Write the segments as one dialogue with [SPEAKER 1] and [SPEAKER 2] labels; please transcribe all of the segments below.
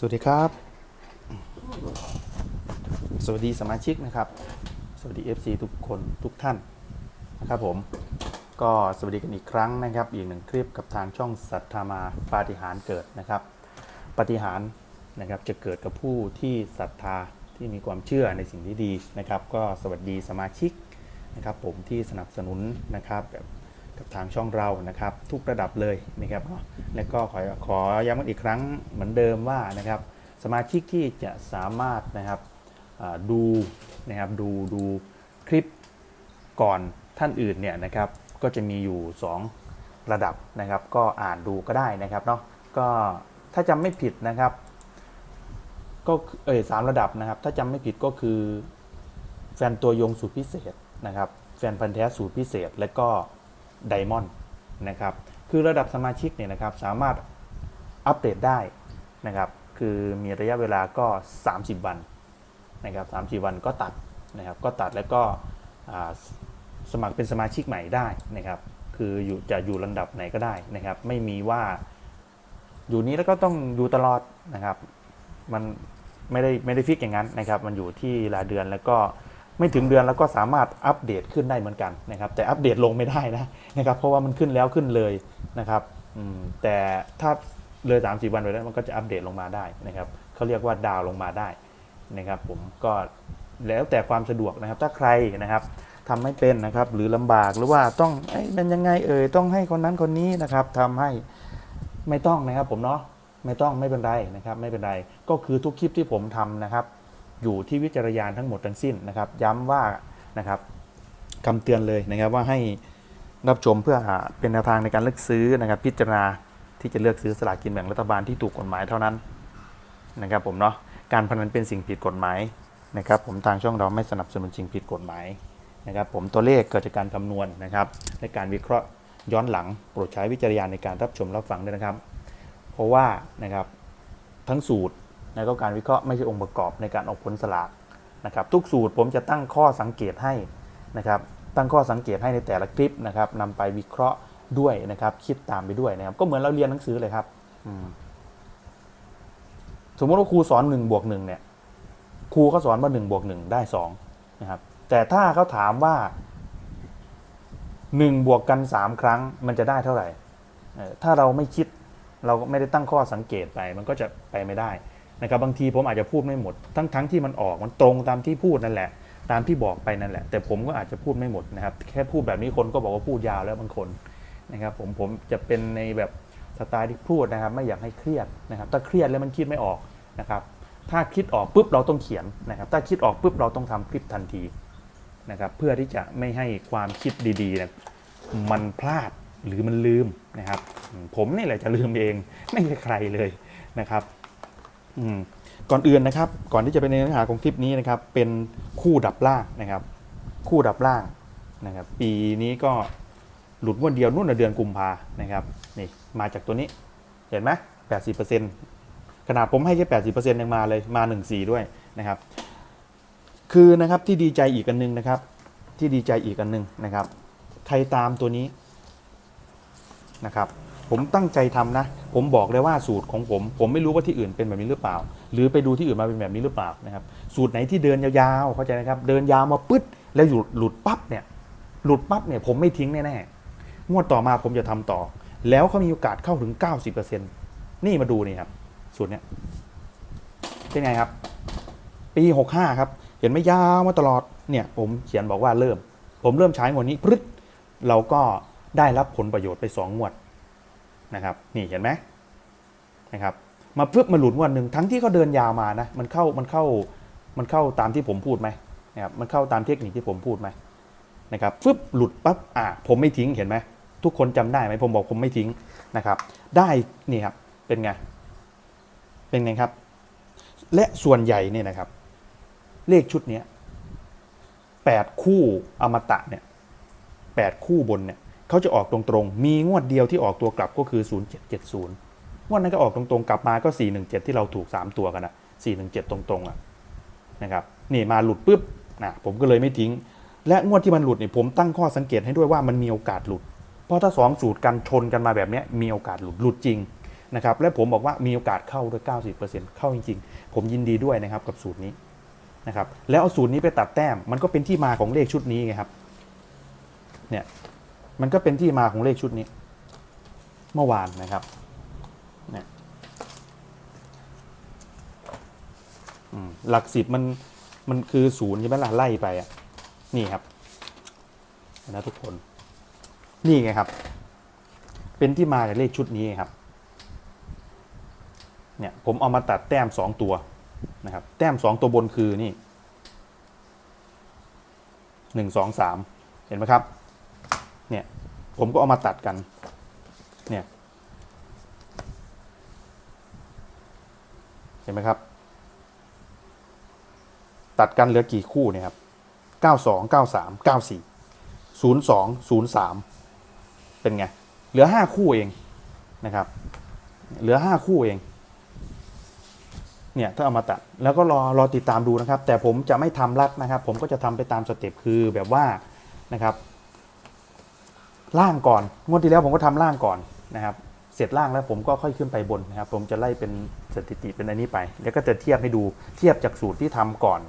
[SPEAKER 1] สวัสดีครับ สวัสดีสมาชิกนะครับ สวัสดี FC ทุกคนทุกท่านนะครับผมก็สวัสดีกันอีกครั้งนะครับ อีกหนึ่งคลิปกับทางช่องสัทธามาปาฏิหาริย์เกิดนะครับปาฏิหาริย์นะครับจะเกิดกับผู้ที่ศรัทธาที่มีความเชื่อในสิ่งที่ดีนะครับ ก็สวัสดีสมาชิกนะครับผมที่สนับสนุนนะครับแบบ กับทางช่องเรานะครับ ทุกระดับเลยนะครับเนาะและก็ขอขอย้ำกันอีกครั้งเหมือนเดิมว่านะครับสมาชิกที่จะสามารถนะครับดูนะครับดูดูคลิปก่อนท่านอื่นเนี่ยนะครับก็จะมีอยู่ 2 ระดับนะครับ ก็อ่านดูก็ได้นะครับเนาะก็ถ้าจำไม่ผิดนะครับ ก็เออสามระดับนะครับ ถ้าจำไม่ผิดก็คือแฟนตัวยงสูตรพิเศษนะครับ แฟนพันธ์แท้สูตรพิเศษ และก็ ไดมอนด์นะครับคือระดับสมาชิกเนี่ยนะครับสามารถอัปเดตได้นะครับคือมีระยะเวลาก็ 30 วันนะครับ30 วันก็ตัดนะครับก็ตัดแล้วก็สมัครเป็นสมาชิกใหม่ได้นะครับคืออยู่จะอยู่ลำดับไหนก็ได้นะครับ ไม่มีว่าอยู่นี้แล้วก็ต้องอยู่ตลอดนะครับ มันไม่ได้ไม่ได้ฟิกอย่างนั้นนะครับ มันอยู่ที่รายเดือนแล้วก็ ไม่ถึงเดือนแล้วก็สามารถอัปเดตขึ้นได้เหมือนกันนะครับ แต่อัปเดตลงไม่ได้นะนะครับ เพราะว่ามันขึ้นแล้วขึ้นเลยนะครับแต่ถ้าเลย3 4วันไปแล้วมันก็จะอัปเดตลงมาได้นะครับเขาเรียกว่าดาวลงมาได้นะครับผมก็แล้วแต่ความสะดวกนะครับ ถ้าใครนะครับทำไม่เป็นนะครับ หรือลำบากหรือว่าต้องเอ้มันยังไงเอ่ยต้องให้คนนั้นคนนี้นะครับทำให้ไม่ต้องนะครับผมเนาะไม่ต้องไม่เป็นไรนะครับ ไม่เป็นไรก็คือทุกคลิปที่ผมทำนะครับ อยู่ที่วิจารณญาณทั้งหมดทั้งสิ้นนะครับ ย้ำว่านะครับคำเตือนเลยนะครับว่าให้รับชมเพื่อหาเป็นแนวทางในการเลือกซื้อนะครับ พิจารณาที่จะเลือกซื้อสลากกินแบ่งรัฐบาลที่ถูกกฎหมายเท่านั้นนะครับ ผมเนาะการพนันเป็นสิ่งผิดกฎหมายนะครับ ผมทางช่องเราไม่สนับสนุนสิ่งผิดกฎหมายนะครับ ผมตัวเลขเกิดจากการคำนวณนะครับและการวิเคราะห์ย้อนหลังโปรดใช้วิจารณญาณในการรับชมรับฟังด้วยนะครับ เพราะว่านะครับทั้งสูตร และก็การวิเคราะห์ไม่ใช่องค์ประกอบในการออกผลสลากนะครับทุกสูตรผมจะตั้งข้อสังเกตให้นะครับตั้งข้อสังเกตให้ในแต่ละคลิปนะครับนำไปวิเคราะห์ด้วยนะครับ คิดตามไปด้วยนะครับ ก็เหมือนเราเรียนหนังสือเลยครับสมมติว่าครูสอนหนึ่งบวกหนึ่งเนี่ยครูเขาสอนว่าหนึ่งบวกหนึ่งได้สองนะครับแต่ถ้าเขาถามว่าหนึ่งบวกกันสามครั้งมันจะได้เท่าไหร่ถ้าเราไม่คิดเราไม่ได้ตั้งข้อสังเกตไป มันก็จะไปไม่ได้ นะครับบางทีผมอาจจะพูดไม่หมด ทั้งทั้งที่มันออกมันตรงตามที่พูดนั่นแหละ ตามที่บอกไปนั่นแหละ แต่ผมก็อาจจะพูดไม่หมดนะครับ แค่พูดแบบนี้คนก็บอกว่าพูดยาวแล้วบางคนนะครับผมผมจะเป็นในแบบสไตล์ที่พูดนะครับ ไม่อยากให้เครียดนะครับ ถ้าเครียดแล้วมันคิดไม่ออกนะครับ ถ้าคิดออกปุ๊บเราต้องเขียนนะครับ ถ้าคิดออกปุ๊บเราต้องทำคลิปทันทีนะครับ เพื่อที่จะไม่ให้ความคิดดีๆเนะมันพลาดหรือมันลืมนะครับ ผมนี่แหละจะลืมเองไม่ใช่ใครเลยนะครับ ก่อนอื่นนะครับ ก่อนที่จะไปในเนื้อหาของคลิปนี้นะครับ เป็นคู่ดับล่างนะครับ คู่ดับล่างนะครับ ปีนี้ก็หลุดงวดเดียวนู่นนเดือนกุมภานะครับนี่มาจากตัวนี้ เห็นไหมแปดสิบเปอร์เซ็นต์ขนาดผมให้แค่แปดสิบเปอร์เซ็นต์ยังมาเลยมาหนึ่งสี่ด้วยนะครับ คือนะครับที่ดีใจอีกอันนึงนะครับ ที่ดีใจอีกอันนึงนะครับ ใครตามตัวนี้นะครับ ผมตั้งใจทำนะ ผมบอกเลยว่าสูตรของผม ผมไม่รู้ว่าที่อื่นเป็นแบบนี้หรือเปล่า หรือไปดูที่อื่นมาเป็นแบบนี้หรือเปล่านะครับ สูตรไหนที่เดินยาวๆเข้าใจนะครับ เดินยาวมาปึ๊ดแล้วหยุดหลุดปั๊บเนี่ย หลุดปั๊บเนี่ยผมไม่ทิ้งแน่ๆงวดต่อมาผมจะทำต่อ แล้วเขามีโอกาสเข้าถึง 90%นี่มาดูนี่ครับสูตรเนี้ยเป็นไงครับ ปี 65 ครับ เห็นไหมยาวมาตลอดเนี่ย ผมเขียนบอกว่าเริ่ม ผมเริ่มใช้งวดนี้พรึดเราก็ได้รับผลประโยชน์ไป2งวด นะครับนี่เห็นไหมนะครับมาเพื่อมาหลุดงวดหนึ่งทั้งที่เขาเดินยาวมานะมันเข้ามันเข้ามันเข้าตามที่ผมพูดไหมนะครับมันเข้าตามเทคนิคที่ผมพูดไหมนะครับฟึบหลุดปั๊บอ่าผมไม่ทิ้งเห็นไหมทุกคนจำได้ไหมผมบอกผมไม่ทิ้งนะครับ ได้นี่ครับเป็นไงเป็นไงครับ และส่วนใหญ่เนี่ยนะครับ เลขชุดเนี้ยแปดคู่อมตะเนี่ยแปดคู่บนเนี่ย เขาจะออกตรงๆ มีงวดเดียวที่ออกตัวกลับก็คือ 0770งวดนั้นก็ออกตรงๆ กลับมาก็ 417 ที่เราถูก 3 ตัวกันนะ417 ตรงๆอะนะครับนี่มาหลุดปุ๊บนะผมก็เลยไม่ทิ้ง และงวดที่มันหลุดเนี่ยผมตั้งข้อสังเกตให้ด้วยว่ามันมีโอกาสหลุด เพราะถ้าสองสูตรกันชนกันมาแบบนี้มีโอกาสหลุดหลุดจริงนะครับและผมบอกว่ามีโอกาสเข้าด้วย 90%เข้าจริงๆ ผมยินดีด้วยนะครับกับสูตรนี้นะครับแล้วเอาสูตรนี้ไปตัดแต้มมันก็เป็นที่มาของเลขชุดนี้ไงครับเนี่ย มันก็เป็นที่มาของเลขชุดนี้ เมื่อวานนะครับเนี่ยหลักสิบมันมันคือศูนย์ใช่ไหมล่ะไล่ไปอะนี่ครับนะทุกคนนี่ไงครับ เป็นที่มาจากเลขชุดนี้ครับ เนี่ยผมเอามาตัดแต้มสองตัวนะครับ แต้มสองตัวบนคือนี่หนึ่งสองสามเห็นไหมครับ ผมก็เอามาตัดกัน เนี่ย เห็นไหมครับ ตัดกันเหลือกี่คู่เนี่ยครับเก้าสองเก้าสามเก้าสี่ศูนย์สองศูนย์สามเป็นไง เหลือห้าคู่เองนะครับ เหลือห้าคู่เอง เนี่ยถ้าเอามาตัด แล้วก็รอรอติดตามดูนะครับ แต่ผมจะไม่ทำรัดนะครับ ผมก็จะทำไปตามสเต็ปคือแบบว่านะครับ ล่างก่อน งวดที่แล้วผมก็ทำล่างก่อนนะครับ เสร็จล่างแล้วผมก็ค่อยขึ้นไปบนนะครับ ผมจะไล่เป็นสถิติเป็นอันนี้ไป แล้วก็จะเทียบให้ดู เทียบจากสูตรที่ทำก่อน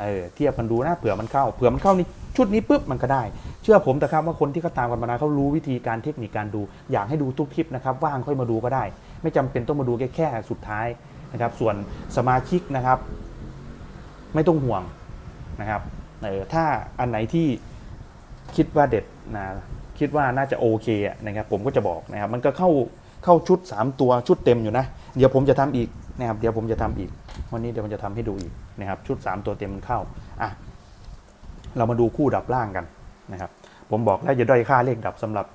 [SPEAKER 1] เออ เทียบกันดูนะเผื่อมันเข้า เผื่อมันเข้านี่ชุดนี้ปุ๊บมันก็ได้ เชื่อผมแต่ครับว่าคนที่เขาตามกันมานานเขารู้วิธีการเทคนิคการดู อยากให้ดูทุกคลิปนะครับ ว่างค่อยมาดูก็ได้ ไม่จำเป็นต้องมาดูแค่แค่สุดท้ายนะครับ ส่วนสมาชิกนะครับ ไม่ต้องห่วงนะครับ เออ ถ้าอันไหนที่คิดว่าเด็ดนะ คิดว่าน่าจะโอเคนะครับผมก็จะบอกนะครับมันก็เข้าเข้าชุด 3 ตัวชุดเต็มอยู่นะ เดี๋ยวผมจะทำอีกนะครับเดี๋ยวผมจะทำอีก วันนี้เดี๋ยวผมจะทำให้ดูอีกนะครับชุด 3 ตัวเต็มมันเข้าอะเรามาดูคู่ดับล่างกันนะครับ ผมบอกแล้วอย่าด้อยค่าเลขดับสำหรับ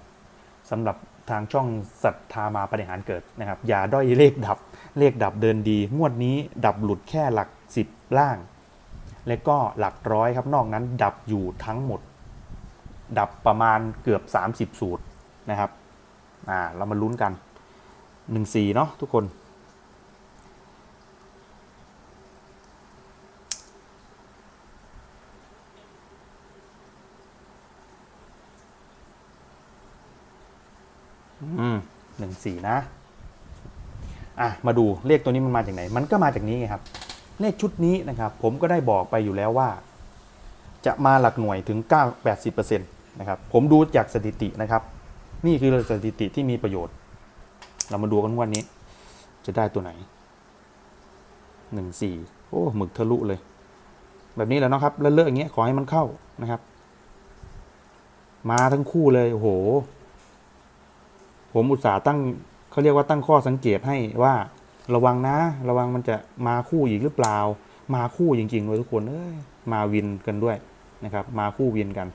[SPEAKER 1] สำหรับทางช่องศรัทธามาปฏิหารเกิดนะครับ อย่าด้อยเลขดับเลขดับเดินดี งวดนี้ดับหลุดแค่หลัก 10 ล่าง และก็หลักร้อยครับนอกนั้นดับอยู่ทั้งหมด ดับประมาณเกือบ 30 สูตรนะครับ อ่า เรามาลุ้นกัน 1-4 เนาะทุกคน อืมหนึ่งสี่นะ อะ มาดูเลขตัวนี้มันมาจากไหน มันก็มาจากนี้ไงครับ เลขชุดนี้นะครับ ผมก็ได้บอกไปอยู่แล้วว่า จะมาหลักหน่วยถึง 9 80%นะครับผมดูจากสถิตินะครับ นี่คือสถิติที่มีประโยชน์ เรามาดูกันวันนี้ จะได้ตัวไหนหนึ่งสี่โอ้หมึกทะลุเลย แบบนี้แหล้วนะครับแล้วเลอะอย่างเงี้ยขอให้มันเข้านะครับ มาทั้งคู่เลยโอ้โห ผมอุตส่าห์ตั้งเขาเรียกว่าตั้งข้อสังเกตให้ว่าระวังนะ ระวังมันจะมาคู่อีกหรือเปล่า มาคู่จริงๆเลยทุกคนเอ้ยมาวินกันด้วยนะครับ มาคู่วินกัน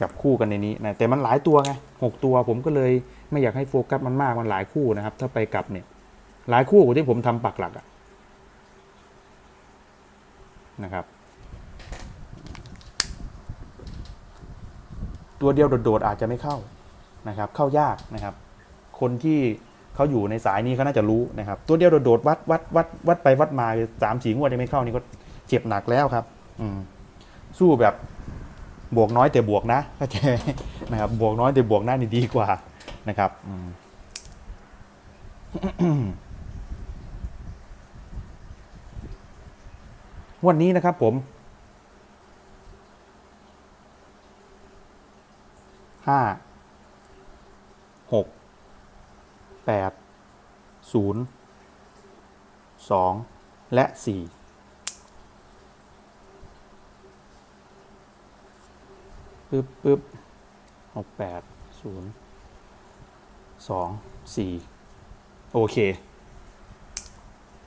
[SPEAKER 1] จับคู่กันในนี้นะแต่มันหลายตัวไงหกตัวผมก็เลยไม่อยากให้โฟกัสมันมากมันหลายคู่นะครับ ถ้าไปกลับเนี่ย หลายคู่กว่าที่ผมทำปักหลักอะนะครับ ตัวเดียวโดดๆอาจจะไม่เข้านะครับ เข้ายากนะครับ คนที่เขาอยู่ในสายนี้เขาน่าจะรู้นะครับ ตัวเดียวโดดๆวัดวัดวัดวัดไปวัดมาสามสี่งวดยังไม่เข้านี่ก็เจ็บหนักแล้วครับ อืมสู้แบบ บวกน้อยแต่บวกนะเข้าใจนะครับ บวกน้อยแต่บวกหน้านี่ดีกว่านะครับวันนี้นะครับผมห้าหกแปดศูนย์สองและสี่ ปึ๊บปึ๊บหกแปดศูนย์สองสี่โอเค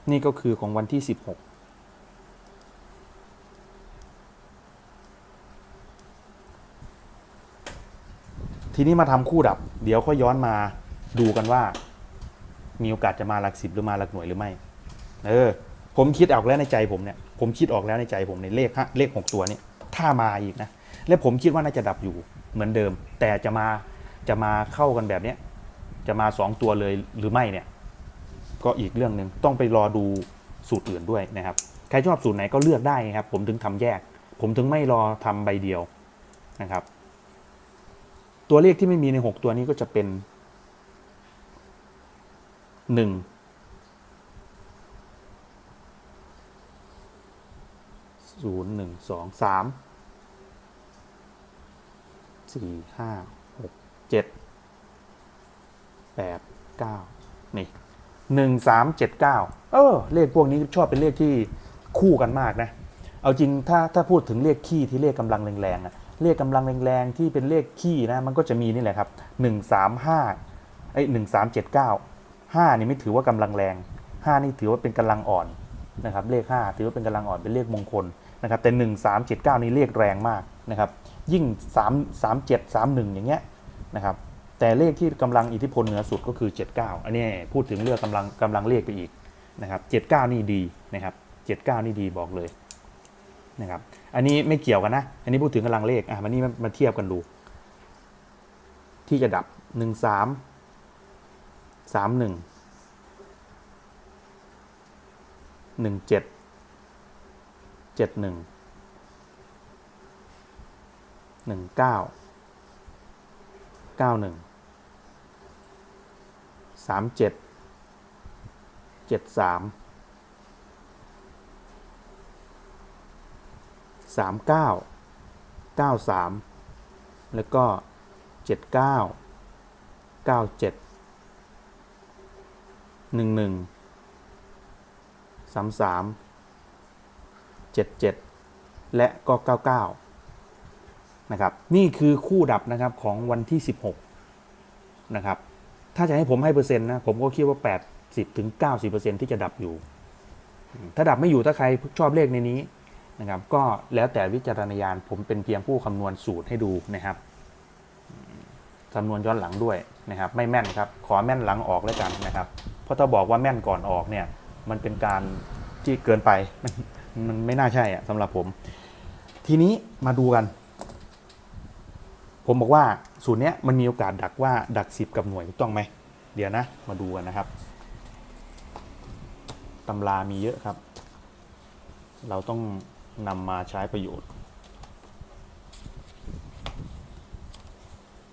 [SPEAKER 1] นี่ก็คือของวันที่สิบหกทีนี้มาทำคู่ดับ เดี๋ยวค่อยย้อนมาดูกันว่า มีโอกาสจะมาหลักสิบหรือมาหลักหน่วยหรือไม่ เออ ผมคิดออกแล้วในใจผมเนี่ย ผมคิดออกแล้วในใจผมในเลขห้าเลขหกตัวเนี่ย ถ้ามาอีกนะ และผมคิดว่าน่าจะดับอยู่เหมือนเดิม แต่จะมาจะมาเข้ากันแบบเนี้ยจะมาสองตัวเลยหรือไม่เนี่ย ก็อีกเรื่องหนึ่งต้องไปรอดูสูตรอื่นด้วยนะครับ ใครชอบสูตรไหนก็เลือกได้ครับ ผมถึงทำแยก ผมถึงไม่รอทำใบเดียวนะครับ ตัวเลขที่ไม่มีใน 6 ตัวนี้ก็จะเป็นหนึ่งศูนย์หนึ่ง สี่ห้าหกเจ็ดแปดเก้านี่หนึ่งสามเจ็ดเก้าเออ เลขพวกนี้ชอบเป็นเลขที่คู่กันมากนะ เอาจริงถ้าถ้าพูดถึงเลขขี้ที่เลขกำลังแรงๆอะเลขกำลังแรงๆที่เป็นเลขขี้นะมันก็จะมีนี่แหละครับหนึ่งสามห้าไอ้หนึ่งสามเจ็ดเก้าห้านี่ไม่ถือว่ากำลังแรงห้านี่ถือว่าเป็นกำลังอ่อนนะครับเลขห้าถือว่าเป็นกำลังอ่อนเป็นเลขมงคลนะครับแต่หนึ่งสามเจ็ดเก้านี่เลขแรงมาก นะครับยิ่งสามสามเจ็ดสามหนึ่งอย่างเงี้ยนะครับแต่เลขที่กำลังอิทธิพลเหนือสุดก็คือ 79 อันนี้พูดถึงเรื่องกำลังกำลังเลขไปอีกนะครับ79 นี่ดีนะครับ79 นี่ดีบอกเลยนะครับอันนี้ไม่เกี่ยวกันนะ อันนี้พูดถึงกำลังเลขอะมันนี่มามาเทียบกันดู ที่จะดับ 1 3 3 1 1 7 7 1 1 9เก้าหนึ่งสามเจ็ดเจ็ดสามสามเก้าเก้าสามแล้วก็เจ็ดเก้าเก้าเจ็ดหนึ่งหนึ่งสามสามเจ็ดเจ็ดและก็เก้าเก้า นะครับนี่คือคู่ดับนะครับของวันที่ 16นะครับถ้าจะให้ผมให้เปอร์เซ็นต์นะผมก็คิดว่า 80ถึง90 ที่จะดับอยู่ ถ้าดับไม่อยู่ถ้าใครชอบเลขในนี้นะครับก็แล้วแต่วิจารณญาณผมเป็นเพียงผู้คำนวณสูตรให้ดูนะครับคำนวณย้อนหลังด้วยนะครับไม่แม่นครับขอแม่นหลังออกแล้วกันนะครับ เพราะถ้าบอกว่าแม่นก่อนออกเนี่ยมันเป็นการที่เกินไปมันไม่น่าใช่อะสำหรับผม ทีนี้มาดูกัน ผมบอกว่าสูตรเนี้ยมันมีโอกาสดักว่าดักสิบกับหน่วยถูกต้องไหม เดี๋ยวนะ มาดูกันนะครับตำรามีเยอะครับ เราต้องนำมาใช้ประโยชน์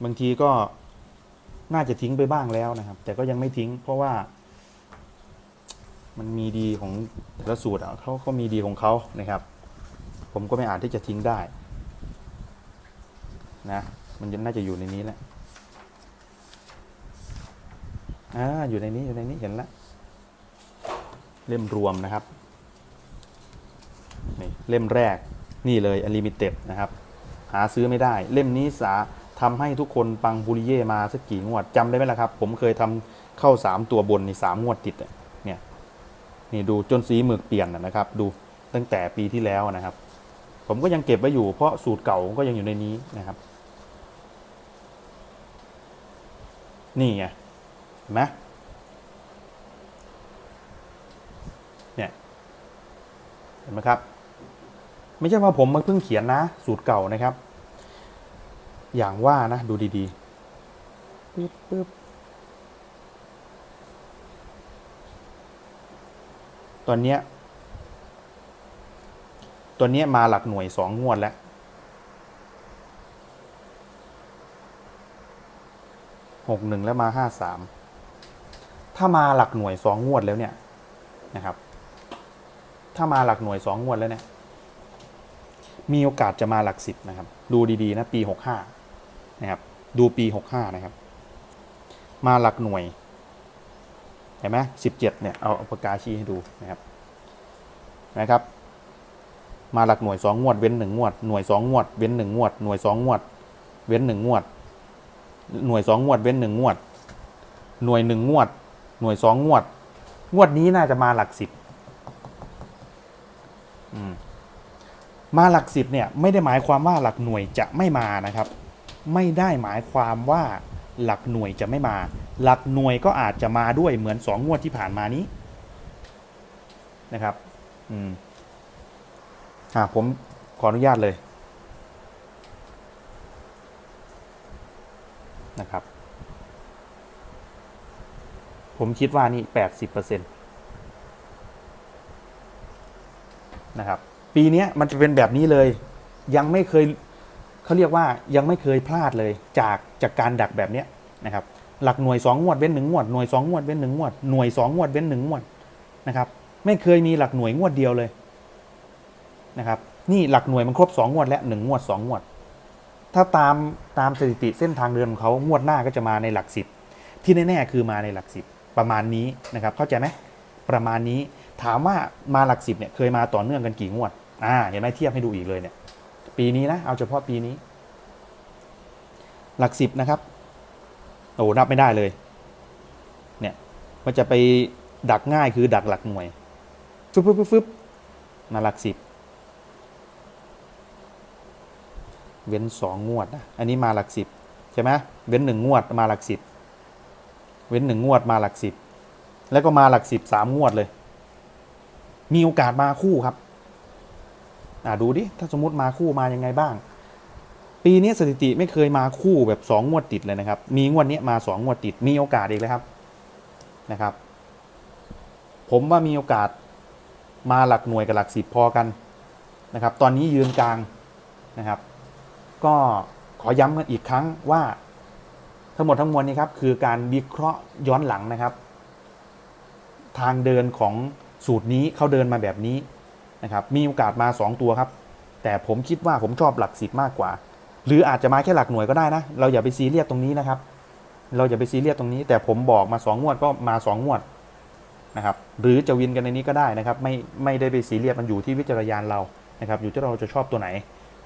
[SPEAKER 1] บางทีก็น่าจะทิ้งไปบ้างแล้วนะครับ แต่ก็ยังไม่ทิ้ง เพราะว่า มันมีดีของแต่ละสูตรเขาเขามีดีของเขานะครับ ผมก็ไม่อาจที่จะทิ้งได้ นะ มันน่าจะอยู่ในนี้แหละอ่าอยู่ในนี้อยู่ในนี้เห็นแล้วเล่มรวมนะครับนี่เล่มแรกนี่เลยอลิมิเต็ดนะครับ หาซื้อไม่ได้ เล่มนี้สาทำให้ทุกคนปังบุริเย่มาสักกี่งวดจำได้ไหมล่ะครับ ผมเคยทำเข้าสามตัวบนในสามงวดติดเนี่ยนี่ดูจนสีหมึกเปลี่ยนนะครับ ดูตั้งแต่ปีที่แล้วนะครับ ผมก็ยังเก็บไว้อยู่เพราะสูตรเก่าก็ยังอยู่ในนี้นะครับ นี่ไงเห็นไหมเนี่ยเห็นไหมครับ ไม่ใช่ว่าผมมาเพิ่งเขียนนะ สูตรเก่านะครับ อย่างว่านะ ดูดีๆปึ๊บปึ๊บตอนเนี้ยตัวเนี้ยมาหลักหน่วยสองงวดแล้ว หกหนึ่งแล้วมาห้าสามถ้ามาหลักหน่วยสองงวดแล้วเนี่ยนะครับ ถ้ามาหลักหน่วยสองงวดแล้วเนี่ย มีโอกาสจะมาหลักสิบนะครับ ดูดีๆนะปีหกห้านะครับ ดูปีหกห้านะครับ มาหลักหน่วยเห็นไหมสิบเจ็ดเนี่ยเอาเอาปากกาชี้ให้ดูนะครับนะครับ มาหลักหน่วยสองงวดเว้นหนึ่งงวดหน่วยสองงวดเว้นหนึ่งงวดหน่วยสองงวด เว้นหนึ่งงวด หน่วยสองงวดเว้นหนึ่งงวด หน่วยหนึ่งงวด หน่วยสองงวด งวดนี้น่าจะมาหลักสิบมมาหลักสิบเนี่ยไม่ได้หมายความว่าหลักหน่วยจะไม่มานะครับ ไม่ได้หมายความว่าหลักหน่วยจะไม่มา หลักหน่วยก็อาจจะมาด้วยเหมือนสองงวดที่ผ่านมานี้นะครับ อืมอ่าผมขออนุญาตเลย นะครับ ผมคิดว่านี่แปดสิบเปอร์เซ็นต์นะครับ ปีนี้มันจะเป็นแบบนี้เลย ยังไม่เคยเขาเรียกว่ายังไม่เคยพลาดเลยจากจากการดักแบบเนี้ยนะครับ หลักหน่วยสองงวดเว้นหนึ่งงวด หน่วยสองงวดเว้นหนึ่งงวด หน่วยสองงวดเว้นหนึ่งงวดนะครับ ไม่เคยมีหลักหน่วยงวดเดียวเลยนะครับ นี่หลักหน่วยมันครบสองงวดแล้วหนึ่งงวดสองงวด ถ้าตามตามสถิติเส้นทางเดินของเขางวดหน้าก็จะมาในหลักสิบที่แน่ๆคือมาในหลักสิบประมาณนี้นะครับ เข้าใจไหมประมาณนี้ถามว่ามาหลักสิบเนี่ยเคยมาต่อเนื่องกันกี่งวดอ่าเห็นไหมเทียบให้ดูอีกเลยเนี่ย ปีนี้นะเอาเฉพาะปีนี้ หลักสิบนะครับโอ้นับไม่ได้เลย เนี่ยมันจะไปดักง่ายคือดักหลักหน่วยฟึบฟึบฟึบฟึบมาหลักสิบ เว้นสองงวดนะอันนี้มาหลักสิบใช่ไหมเว้นหนึ่งงวดมาหลักสิบเว้นหนึ่งงวดมาหลักสิบแล้วก็มาหลักสิบสามงวดเลย มีโอกาสมาคู่ครับ อ่าดูดิถ้าสมมติมาคู่มายังไงบ้าง ปีนี้สถิติไม่เคยมาคู่แบบสองงวดติดเลยนะครับ มีงวดนี้มาสองงวดติด มีโอกาสอีกเลยครับนะครับ ผมว่ามีโอกาสมาหลักหน่วยกับหลักสิบพอกันนะครับ ตอนนี้ยืนกลางนะครับ ก็ขอย้ำกันอีกครั้งว่าทั้งหมดทั้งมวลนี้ครับคือการวิเคราะห์ย้อนหลังนะครับ ทางเดินของสูตรนี้เขาเดินมาแบบนี้นะครับ มีโอกาสมา 2 ตัวครับ แต่ผมคิดว่าผมชอบหลักสิบมากกว่า หรืออาจจะมาแค่หลักหน่วยก็ได้นะ เราอย่าไปซีเรียสตรงนี้นะครับ เราอย่าไปซีเรียสตรงนี้ แต่ผมบอกมา 2 งวดก็มา 2 งวดนะครับ หรือจะวินกันในนี้ก็ได้นะครับ ไม่ไม่ได้ไปซีเรียสมันอยู่ที่วิจารณญาณเรานะครับ อยู่ที่เราจะชอบตัวไหน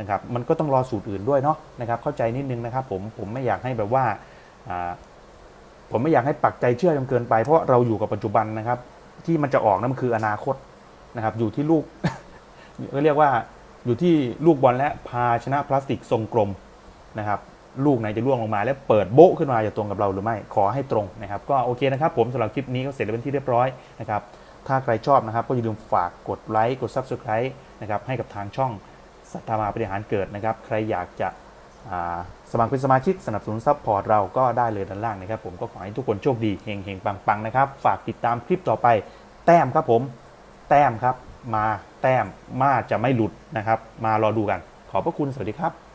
[SPEAKER 1] นะครับมันก็ต้องรอสูตรอื่นด้วยเนาะนะครับเข้าใจนิดนึงนะครับผมผมไม่อยากให้แบบว่าผมไม่อยากให้ปักใจเชื่อจนเกินไป เพราะเราอยู่กับปัจจุบันนะครับ ที่มันจะออกนั่นคืออนาคตนะครับ อยู่ที่ลูกก็เรียกว่าอยู่ที่ลูกบอลและภาชนะพลาสติกทรงกลมนะครับ ลูกไหนจะล่วงลงมา แล้วเปิดโบ๊ะขึ้นมาจะตรงกับเราหรือไม่ขอให้ตรงนะครับ ก็โอเคนะครับ ผมสำหรับคลิปนี้ก็เสร็จเป็นที่เรียบร้อยนะครับ ถ้าใครชอบนะครับ ก็อย่าลืมฝากกดไลค์กด Subscribe นะครับให้กับทางช่อง สัทธามาปฏิหารเกิดนะครับ ใครอยากจะสมัครเป็นสมาชิกสนับสนุนซัพพอร์ตเราก็ได้เลยด้านล่างนะครับ ผมก็ขอให้ทุกคนโชคดีเฮงเฮงปังๆ นะครับ ฝากติดตามคลิปต่อไป แต้มครับผม แต้มครับ มาแต้มมาจะไม่หลุดนะครับ มารอดูกัน ขอบพระคุณสวัสดีครับ